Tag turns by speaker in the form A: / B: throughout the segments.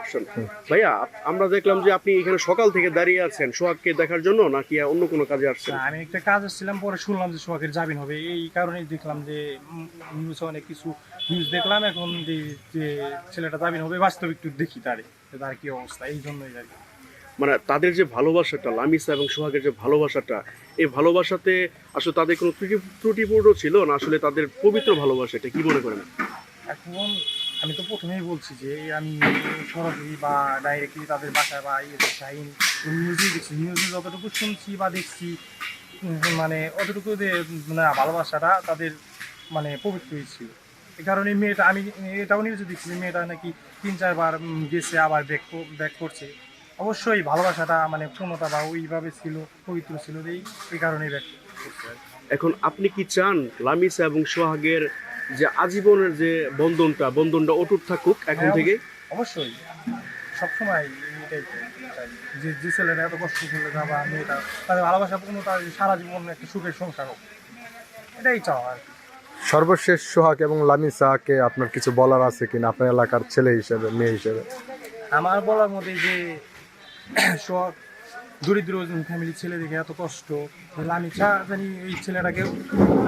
A: Production ভাইয়া আমরা দেখলাম যে আপনি এখানে সকাল থেকে দাঁড়িয়ে আছেন। সোহাগকে দেখার জন্য নাকি অন্য কোনো কাজে আসছেন?
B: আমি একটা কাজ আসছিলাম পরে শুনলাম যে সোহাগের জামিন হবে। এই কারণেই দেখলাম যে নিউজে অনেক কিছু নিউজ দেখলাম এখন যে যে ছেলেটা জামিন হবে বাস্তবিক একটু দেখি তারে তার কি অবস্থা এই জন্যই আর কি।
A: মানে তাদের যে ভালোবাসাটা লামিসা এবং সোহাগের যে ভালোবাসাটা এই ভালোবাসাতে আসলে তাদের কোনো ত্রুটি ত্রুটিপূর্ণ ছিল না? আসলে তাদের পবিত্র ভালোবাসা এটা কি মনে করেন?
B: এখন আমি তো প্রথমেই বলছি যে আমি সরাসরি বা ডাইরেক্টলি তাদের বাসায় বা ইয়ে শাহিন নিউজেই দেখছি নিউজে যতটুকু শুনছি বা দেখছি মানে অতটুকু মানে ভালোবাসাটা তাদের মানে পবিত্রই ছিল। এই কারণে মেয়েটা, আমি, এটাও নিউজে দেখছি মেয়েটা নাকি তিন, চারবার গেছে, আবার ব্যাক ব্যাক করছে। অবশ্যই ভালোবাসাটা মানে পূর্ণতা বা ওইভাবে ছিল, পবিত্র ছিল, এই কারণেই ব্যাক করছে।
A: এখন আপনি কি চান লামিসা এবং সোহাগের যে আজীবনের যে বন্ধনটা বন্ধনটা অটুট থাকুক এখন
B: হ্যাঁ,
A: থেকে।
B: অবশ্যই। সবসময় এটাই যে যে ছেলেরা এত কষ্ট করে যাবা মেয়েটা তাদের ভালোবাসা পূর্ণ তার সারা জীবন একটা সুখের সংসার হোক। এটাই চাওয়া আর
C: সর্বশেষ সোহাগ এবং লামিসাকে আপনার কিছু বলার আছে কিনা? আপনার এলাকার ছেলে হিসেবে মেয়ে হিসেবে?
B: আমার বলার মধ্যে যে সব দরিদ্র ফ্যামিলির ছেলে দেখে এত কষ্ট। তাহলে আমি চা জানি এই ছেলেটাকে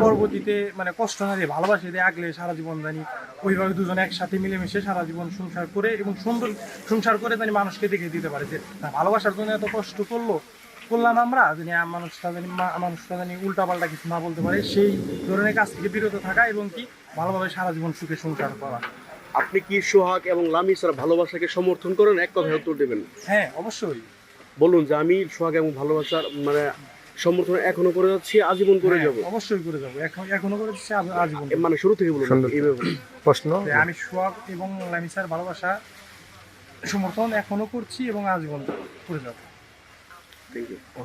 B: পরবর্তীতে মানে কষ্ট না দিয়ে ভালোবাসে দিয়ে আগলে সারা জীবন জানি ওইভাবে দুজনে একসাথে মিলেমিশে সারা জীবন সংসার করে এবং সুন্দর সংসার করে জানি মানুষকে দেখে দিতে পারে যে ভালোবাসার জন্য এত কষ্ট করল? করলাম আমরা জানি মানুষটা জানি মানুষটা জানি উল্টাপাল্টা কিছু না বলতে পারে। সেই ধরনের কাজ থেকে বিরত থাকা এবং কি ভালোভাবে সারা জীবন সুখে সংসার করা।
A: আপনি কি সোহাগ এবং লামিসার ভালোবাসাকে সমর্থন করেন? এক কথায় উত্তর দেবেন।
B: হ্যাঁ অবশ্যই।
A: বলুন যে আমি সোহাগ এবং ভালোবাসার মানে সমর্থন এখনও করে যাচ্ছি আজীবন করে
B: হ্যাঁ,
A: যাব।
B: অবশ্যই করে যাব। এখন এখনও করে যাচ্ছি আজীবন
A: মানে শুরু থেকে বলুন
C: প্রশ্ন?
B: আমি সোহাগ এবং লামিসার ভালোবাসা সমর্থন এখনও করছি এবং আজীবন করে যাব।
A: Thank you.